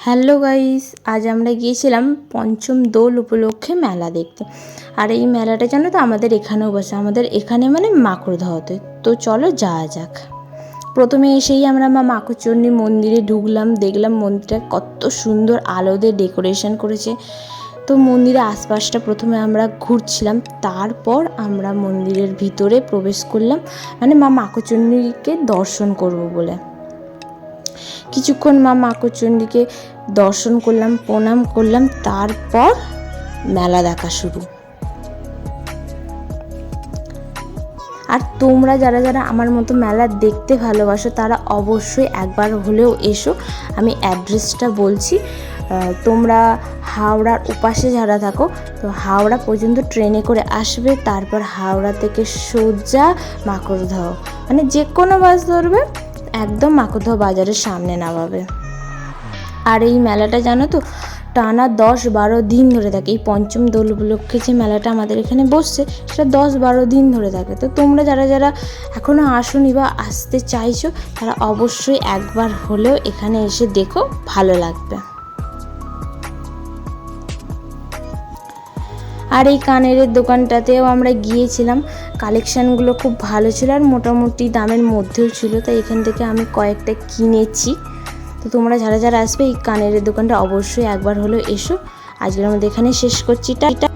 Hello guys, আজ আমরা গিয়েছিলাম পঞ্চম দোল উপলক্ষে মেলা দেখতে। আর এই মেলাটা জানো তো, আমাদের এখানেও বসে, আমাদের এখানে মানে মাকড়ধতে তো চলো যাওয়া যাক। প্রথমে এসেই আমরা মা মাকুচণ্ডী মন্দিরে ঢুকলাম, দেখলাম মন্দিরটা কত সুন্দর আলো দিয়ে ডেকোরেশন করেছে। তো মন্দিরের আশপাশটা প্রথমে আমরা ঘুরছিলাম, তারপর আমরা মন্দিরের ভিতরে প্রবেশ করলাম। মানে মা মাকুচণ্ডীকে দর্শন করব বলে। কিছুক্ষণ মা মাকড়চণ্ডীকে দর্শন করলাম, প্রণাম করলাম, তারপর মেলা দেখা শুরু। আর তোমরা যারা যারা আমার মতো মেলা দেখতে ভালোবাসো, তারা অবশ্যই একবার হলেও এসো। আমি অ্যাড্রেসটা বলছি তোমরা হাওড়ার উপাসে যারা থাকো, তো হাওড়া পর্যন্ত ট্রেনে করে আসবে, তারপর হাওড়া থেকে সোজা মাকড়ধাও। মানে যে কোনো বাস ধরবে একদম মাকুধ বাজারের সামনে নামাবে। আর এই মেলাটা জানো তো, টানা দশ বারো দিন ধরে থাকে। এই পঞ্চম দোল উপলক্ষে যে মেলাটা আমাদের এখানে বসছে, সেটা দশ বারো দিন ধরে থাকে। তো তোমরা যারা যারা এখনও আসনি বা আসতে চাইছো, তারা অবশ্যই একবার হলেও এখানে এসে দেখো, ভালো লাগবে। আর এই কানের দোকানটাতেও আমরা গিয়েছিলাম। কালেকশানগুলো খুব ভালো ছিল আর মোটামুটি দামের মধ্যেও ছিল, তাই এখান থেকে আমি কয়েকটা কিনেছি। তো তোমরা যারা যারা আসবে এই কানের দোকানটা অবশ্যই একবার হলো এসো। আজকের আমাদের এখানে শেষ করছি। টা